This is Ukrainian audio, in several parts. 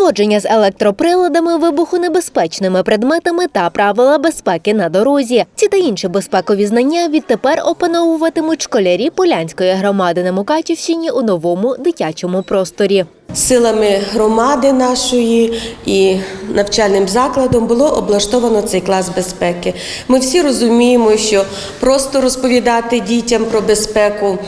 Поводження з електроприладами, вибухонебезпечними предметами та правила безпеки на дорозі. Ці та інші безпекові знання відтепер опановуватимуть школярі Полянської громади на Мукачівщині у новому дитячому просторі. Силами громади нашої і навчальним закладом було облаштовано цей клас безпеки. Ми всі розуміємо, що просто розповідати дітям про безпеку.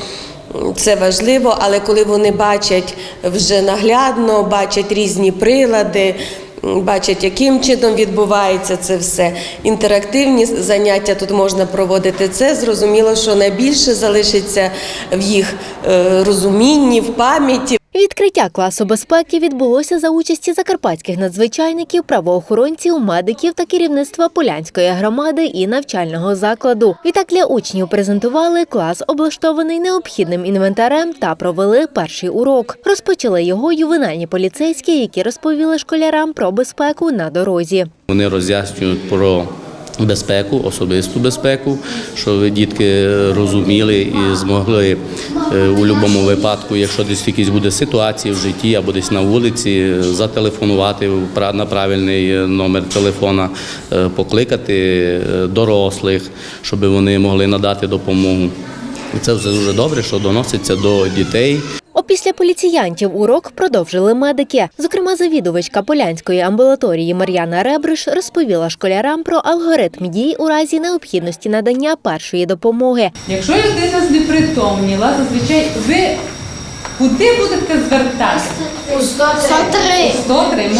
Це важливо, але коли вони бачать вже наглядно, бачать різні прилади, бачать, яким чином відбувається це все. Інтерактивні заняття тут можна проводити. Це зрозуміло, що найбільше залишиться в їх е, розумінні, в пам'яті. Відкриття класу безпеки відбулося за участі закарпатських надзвичайників, правоохоронців, медиків та керівництва Полянської громади і навчального закладу. Відтак для учнів презентували клас, облаштований необхідним інвентарем, та провели перший урок. Розпочали його ювенальні поліцейські, які розповіли школярам про безпеку на дорозі. Вони роз'яснюють про безпеку, особисту безпеку, щоб дітки розуміли і змогли у будь-якому випадку, якщо десь якісь буде ситуації в житті або десь на вулиці, зателефонувати на правильний номер телефона, покликати дорослих, щоб вони могли надати допомогу. Це все дуже добре, що доноситься до дітей. Опісля поліціянтів урок продовжили медики. Зокрема, завідувачка Полянської амбулаторії Мар'яна Ребриш розповіла школярам про алгоритм дій у разі необхідності надання першої допомоги. Якщо людина знепритомніла, зазвичай ви куди будете звертатися? 103. 103, молодці.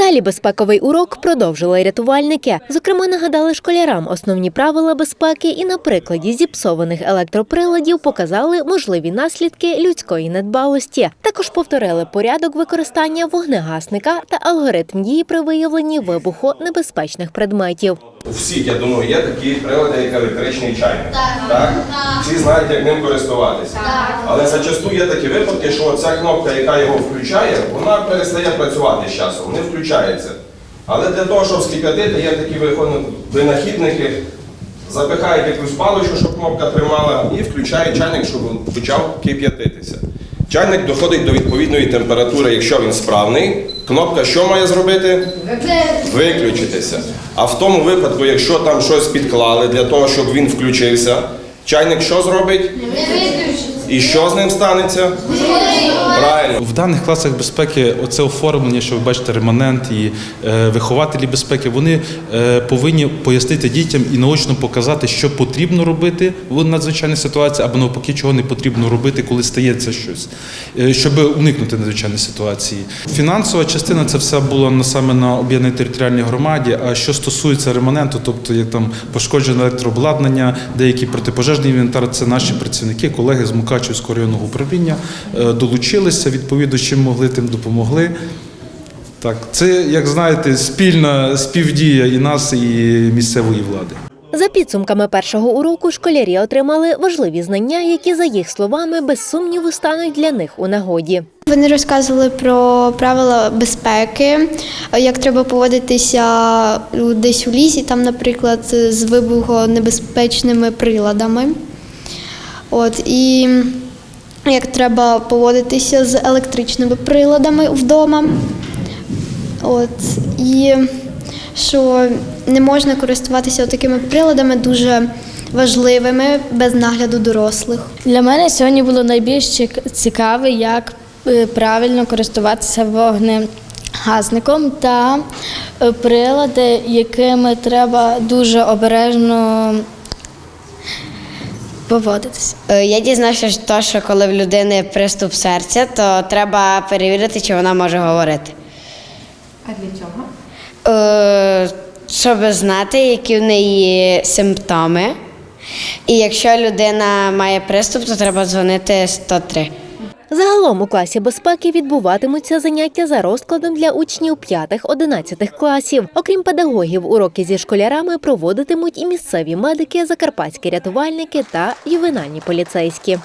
Далі безпековий урок продовжили рятувальники. Зокрема, нагадали школярам основні правила безпеки і на прикладі зіпсованих електроприладів показали можливі наслідки людської недбалості. Також повторили порядок використання вогнегасника та алгоритм дії при виявленні вибухонебезпечних предметів. У всіх, я думаю, є такі прилади, як електричний чайник. Так. Всі знають, як ним користуватися. Але зачасту є такі випадки, що ця кнопка, яка його включає, вона перестає працювати з часом, не включається. Але для того, щоб скип'ятити, є такі винахідники, запихають якусь паличку, щоб кнопка тримала, і включають чайник, щоб він почав кип'ятитися. Чайник доходить до відповідної температури, якщо він справний. Кнопка що має зробити? виключитися. А в тому випадку, якщо там щось підклали для того, щоб він включився, чайник що зробить? І що з ним станеться? Правильно. В даних класах безпеки оце оформлення, що ви бачите, реманент і е, вихователі безпеки, вони е, повинні пояснити дітям і наочно показати, що потрібно робити в надзвичайній ситуації, або навпаки, чого не потрібно робити, коли стається щось, е, щоб уникнути надзвичайної ситуації. Фінансова частина це все було саме на об'єднаній територіальній громаді. А що стосується реманенту, тобто як там пошкоджене електрообладнання, деякий протипожежний інвентар, це наші працівники, колеги з Мукачівського районного управління е, долучилися, відповідно, чим могли, тим допомогли. Так, це, як знаєте, спільна співдія і нас, і місцевої влади. За підсумками першого уроку школярі отримали важливі знання, які, за їх словами, без сумніву стануть для них у нагоді. Вони розказували про правила безпеки, як треба поводитися десь у лісі, там, наприклад, з вибухонебезпечними приладами. От, і як треба поводитися з електричними приладами вдома. От, і що не можна користуватися такими приладами дуже важливими без нагляду дорослих. Для мене сьогодні було найбільш цік- цікаве, як е, правильно користуватися вогнегасником та е, прилади, якими треба дуже обережно поводитися. Е, Я дізнався, що то, що коли в людини приступ серця, то треба перевірити, чи вона може говорити. А для чого? Е, Щоб знати, які в неї симптоми. І якщо людина має приступ, то треба дзвонити 103. Загалом у класі безпеки відбуватимуться заняття за розкладом для учнів 5-11 класів. Окрім педагогів, уроки зі школярами проводитимуть і місцеві медики, закарпатські рятувальники та ювенальні поліцейські.